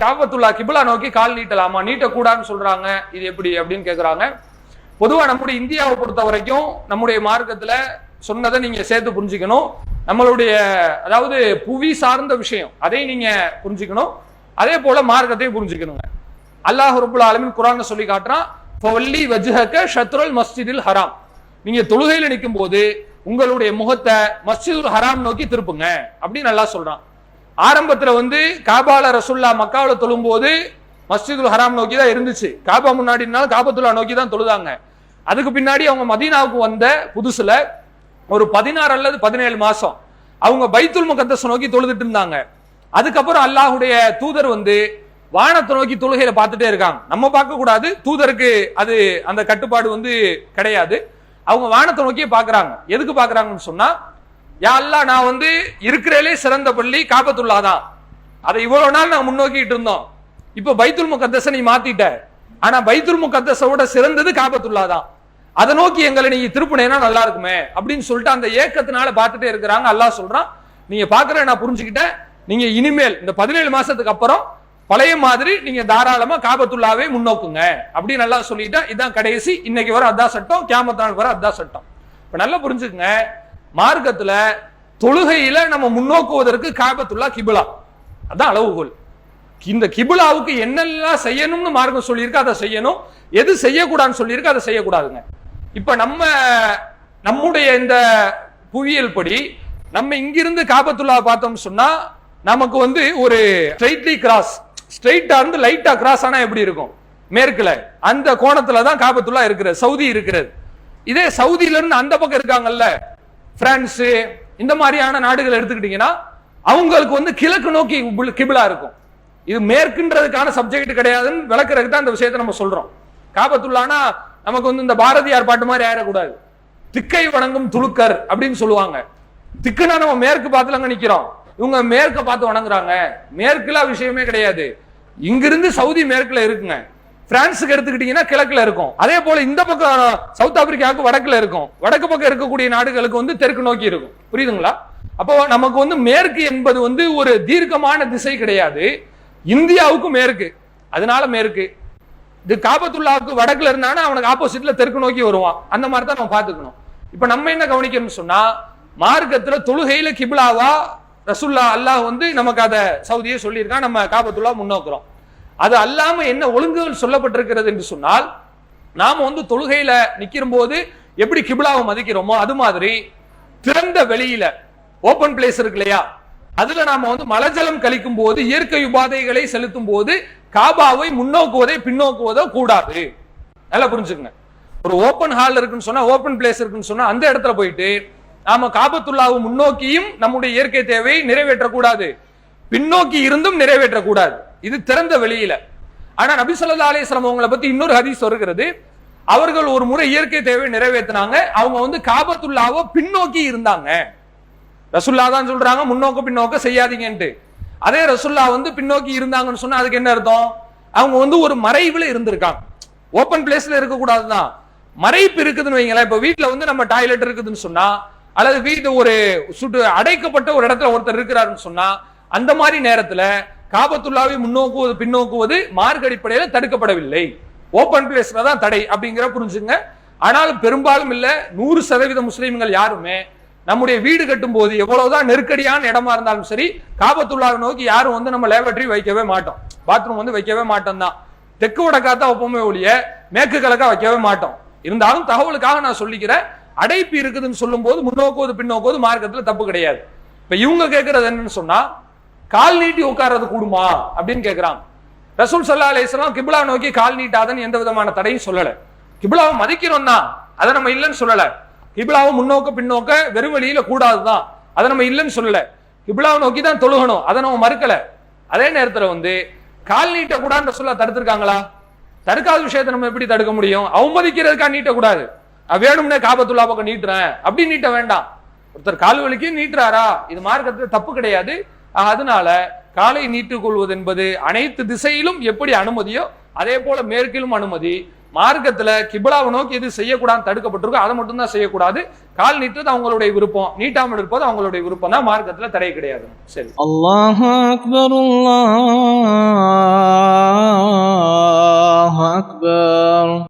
காபத்துல்லா கிபிலா நோக்கி கால் நீட்டலாமா? நீட்டக்கூடாதுன்னு சொல்றாங்க. இது எப்படி அப்படின்னு கேக்குறாங்க. பொதுவா நம்முடைய இந்தியாவை பொறுத்த வரைக்கும் நம்முடைய மார்க்கத்துல சொன்னதை நீங்க சேர்த்து புரிஞ்சுக்கணும். நம்மளுடைய அதாவது புவி சார்ந்த விஷயம் அதை நீங்க புரிஞ்சுக்கணும். அதே போல மார்க்கத்தையும் புரிஞ்சுக்கணுங்க. அல்லாஹ் ரபுல் ஆலமின் குரான் சொல்லி காட்டுறான் ஃபவல்லி வஜ்ஹக ஷத்ருல் மஸ்ஜிதில் ஹராம். நீங்க தொழுகையில் நிற்கும் போது உங்களுடைய முகத்தை மஸ்ஜிதுல் ஹராம் நோக்கி திருப்புங்க அப்படின்னு நல்லா சொல்றான். ஆரம்பத்தில் வந்து காபால ரசுல்லா மக்காவுல தொழும்போது மஸ்ஜிதுல் ஹராம் நோக்கி தான் இருந்துச்சு. காபா முன்னாடினாலும் காபத்துல்லா நோக்கி தான் தொழுதாங்க. அதுக்கு பின்னாடி அவங்க மதீனாவுக்கு வந்த புதுசுல ஒரு பதினாறு அல்லது பதினேழு மாசம் அவங்க பைத்துல் முகத்தஸ் நோக்கி தொழுதுட்டு இருந்தாங்க. அதுக்கப்புறம் அல்லாஹுடைய தூதர் வந்து வானத்தை நோக்கி தொழுகையில பார்த்துட்டே இருக்காங்க. நம்ம பார்க்க கூடாது. தூதருக்கு அது அந்த கட்டுப்பாடு வந்து கிடையாது. அவங்க வானத்தை நோக்கியே பார்க்குறாங்க. எதுக்கு பார்க்குறாங்கன்னு சொன்னா யா அல்லா நான் வந்து இருக்கிறதுலே சிறந்த பள்ளி காபத்துல்லா தான் அதை இவ்வளவு நாள் நான் முன்னோக்கிட்டு இருந்தோம். இப்போ பைத்துல் முகத்தசை நீ மாத்திட்ட. ஆனா பைத்துல் முகத்தசோட சிறந்தது காபத்துல்லா தான் அதை நோக்கி எங்களை நீங்க திருப்பினேன்னா நல்லா இருக்குமே அப்படின்னு சொல்லிட்டு அந்த ஏக்கத்தினால பார்த்துட்டே இருக்கிறாங்க. அல்லாஹ் சொல்றான் நீங்க பாக்குற நான் புரிஞ்சுக்கிட்டேன். நீங்க இனிமேல் இந்த பதினேழு மாசத்துக்கு அப்புறம் பழைய மாதிரி நீங்க தாராளமா காபத்துல்லாவே முன்னோக்குங்க அப்படின்னு நல்லா சொல்லிட்டா இதான் கடைசி. இன்னைக்கு வர அதான் சட்டம் கேமத்தாள் வர அதான் சட்டம். இப்ப நல்லா புரிஞ்சுக்குங்க மார்க்கத்துல தொழுகையில நம்ம முன்னோக்குவதற்கு காபத்துல்லா கிபிலா. அதான் அளவுகோல். இந்த கிபிலாவுக்கு என்னெல்லாம் செய்யணும்னு மார்க்கம் சொல்லியிருக்கு அதை செய்யணும். எது செய்யக்கூடாதுன்னு சொல்லியிருக்கு அதை செய்யக்கூடாதுங்க. இப்ப நம்ம நம்முடைய இந்த புவியியல் படி நம்ம இங்கிருந்து காபத்துல்லா பார்த்தோம்னு சொன்னா நமக்கு வந்து ஒரு ஸ்ட்ரைட்லி கிராஸ் ஸ்ட்ரைட்டா இருந்து லைட்டா கிராஸ் ஆனா எப்படி இருக்கும்? மேற்குல. அந்த கோணத்துல தான் காபத்துல்லா இருக்கிறது சவுதி இருக்கிறது. இதே சவுதியில இருந்து அந்த பக்கம் இருக்காங்கல்ல பிரான்ஸ் இந்த மாதிரியான நாடுகள் எடுத்துக்கிட்டீங்கன்னா அவங்களுக்கு வந்து கிழக்கு நோக்கி கிபில்- கிபிலா இருக்கும். இது மேற்குன்றதுக்கான சப்ஜெக்ட் கிடையாதுன்னு விளக்குறதுக்கு தான் இந்த விஷயத்தை நம்ம சொல்றோம். காபத்துள்ளானா நமக்கு வந்து இந்த பாரதியார் பாட்டு மாதிரி ஆயிடக்கூடாது. திக்கை வணங்கும் துளுக்கர் அப்படின்னு சொல்லுவாங்க. திக்குனா நம்ம மேற்கு பார்த்துலங்க நிக்கிறோம். இவங்க மேற்க பார்த்து வணங்குறாங்க. மேற்குல விஷயமே கிடையாது. இங்கிருந்து சவுதி மேற்குல இருக்குங்க. பிரான்ஸுக்கு எடுத்துக்கிட்டீங்கன்னா கிழக்குல இருக்கும். அதே போல இந்த பக்கம் சவுத் ஆப்பிரிக்காவுக்கு வடக்குல இருக்கும். வடக்கு பக்கம் இருக்கக்கூடிய நாடுகளுக்கு வந்து தெற்கு நோக்கி இருக்கும். புரியுதுங்களா? அப்போ நமக்கு வந்து மேற்கு என்பது வந்து ஒரு தீர்க்கமான திசை கிடையாது. இந்தியாவுக்கு மேற்கு. அதனால மேற்கு. இது காபத்துள்ளாவுக்கு வடக்குல இருந்தானா அவனுக்கு ஆப்போசிட்ல தெற்கு நோக்கி வருவான். அந்த மாதிரி தான் நம்ம பார்த்துக்கணும். இப்போ நம்ம என்ன கவனிக்கணும்னு சொன்னா மார்க்கத்துல தொழுகையில கிபிலாவா ரசுல்லா அல்லாஹ் வந்து நமக்கு அதை சவுதியே சொல்லியிருக்கான். நம்ம காபத்துள்ளா முன்னோக்குறோம். அது அல்லாம என்ன ஒழுங்குகள் சொல்லப்பட்டிருக்கிறது என்று சொன்னால் நாம வந்து தொழுகையில நிற்கும் போது எப்படி கிபிலாவை மதிக்கிறோமோ அது மாதிரி திறந்த வெளியில ஓபன் பிளேஸ் இருக்கு இல்லையா? அதுல நாம வந்து மலஜலம் கழிக்கும் போது இயற்கை உபாதைகளை செலுத்தும் போது காபாவை முன்னோக்குவதை பின்னோக்குவதோ கூடாது. நல்லா புரிஞ்சுக்கங்க. ஒரு ஓப்பன் ஹால் இருக்குன்னு சொன்னா ஓப்பன் பிளேஸ் இருக்குன்னு சொன்னா அந்த இடத்துல போயிட்டு நாம காபத்துள்ளாவை முன்னோக்கியும் நம்முடைய இயற்கை தேவையை நிறைவேற்றக்கூடாது. பின்னோக்கி இருந்தும் நிறைவேற்றக்கூடாது. இது திறந்த வெளியில. ஆனா நபி ஸல்லல்லாஹு அலைஹி அவங்களை பத்தி இன்னொரு ஹதீஸ் வருகிறது. அவர்கள் ஒரு முறை இயற்கை தேவை நிறைவேற்றினாங்க. அவங்க வந்து காபத்துள்ளாவோ பின்னோக்கி இருந்தாங்க. ரசுல்லா தான் சொல்றாங்க முன்னோக்க பின்னோக்க செய்யாதீங்கன்ட்டு. அதே ரசுல்லா வந்து பின்னோக்கி இருந்தாங்கன்னு சொன்னா அதுக்கு என்ன அர்த்தம்? அவங்க வந்து ஒரு மறைவுல இருந்திருக்காங்க. ஓப்பன் பிளேஸ்ல இருக்க கூடாதுதான் மறைப்பு இருக்குதுன்னு வைங்களேன். இப்ப வீட்டில் வந்து நம்ம டாய்லெட் இருக்குதுன்னு சொன்னா அல்லது வீட்டு ஒரு சுட்டு அடைக்கப்பட்ட ஒரு இடத்துல ஒருத்தர் இருக்கிறாருன்னு சொன்னா அந்த மாதிரி நேரத்துல காபத்துல்லாவை முன்னோக்குவது பின்னோக்குவது மார்க் அடிப்படையில் தடுக்கப்படவில்லை. ஓப்பன் பிளேஸ்ல தான் தடை அப்படிங்கிற புரிஞ்சுங்க. ஆனாலும் பெரும்பாலும் இல்ல நூறு சதவீத முஸ்லீம்கள் யாருமே நம்முடைய வீடு கட்டும் போது எவ்வளவுதான் நெருக்கடியான இடமா இருந்தாலும் சரி காபத்துள்ளாவை நோக்கி யாரும் வந்து நம்ம லேபரட்டரி வைக்கவே மாட்டோம். பாத்ரூம் வந்து வைக்கவே மாட்டோம் தான். தெற்கு வடக்காத்தான் ஒப்பமே ஒழிய மேற்கு கிழக்கா வைக்கவே மாட்டோம். இருந்தாலும் தகவலுக்காக நான் சொல்லிக்கிறேன் அடைப்பு இருக்குதுன்னு சொல்லும் போது முன்னோக்குவது பின்னோக்குவது மார்க்கத்துல தப்பு கிடையாது. இப்ப இவங்க கேட்கறது என்னன்னு சொன்னா கால் நீட்டி உட்கார்றது கூடுமா? அப்படின்னு கேட்கிறாங்க ரசூல் சல்லா அலிஸ்லாம் கிபிலா நோக்கி கால் நீட்டாதன்னு எந்த விதமான தடையும் சொல்லல. கிபிலாவை மதிக்கிறோம் தான் அதை நம்ம இல்லைன்னு சொல்லல. கிபிலாவை முன்னோக்க பின்னோக்க வெறும் வழியில கூடாதுதான். அதை நம்ம இல்லைன்னு சொல்லல. கிபிலாவை நோக்கி தான் தொழுகணும். அதை நம்ம மறுக்கல. அதே நேரத்தில் வந்து கால் நீட்ட சொல்ல தடுத்திருக்காங்களா? தடுக்காத விஷயத்தை நம்ம எப்படி தடுக்க முடியும்? அவமதிக்கிறதுக்காக நீட்டக்கூடாது. வேணும்னே காபத்துல்லா பக்கம் நீட்டுறேன். அப்படி நீட்ட வேண்டாம். ஒருத்தர் கால் வலிக்கு நீட்டுறாரா? இது மார்க்கத்துல தப்பு கிடையாது. அதனால காலை நீட்டுக்கொள்வது என்பது அனைத்து திசையிலும் எப்படி அனுமதியோ அதே போல மேற்கிலும் அனுமதி. மார்க்கத்தில் கிபிலாவை நோக்கி எது செய்யக்கூடாது தடுக்கப்பட்டிருக்கோ அதை மட்டும்தான் செய்யக்கூடாது. கால் நீட்டுறது அவங்களுடைய விருப்பம். நீட்டாமல் இருப்பது அவங்களுடைய விருப்பம் தான். மார்க்கத்தில் தடை கிடையாது. சரி. அல்லாஹ் அக்பர் அல்லாஹ் அக்பர்.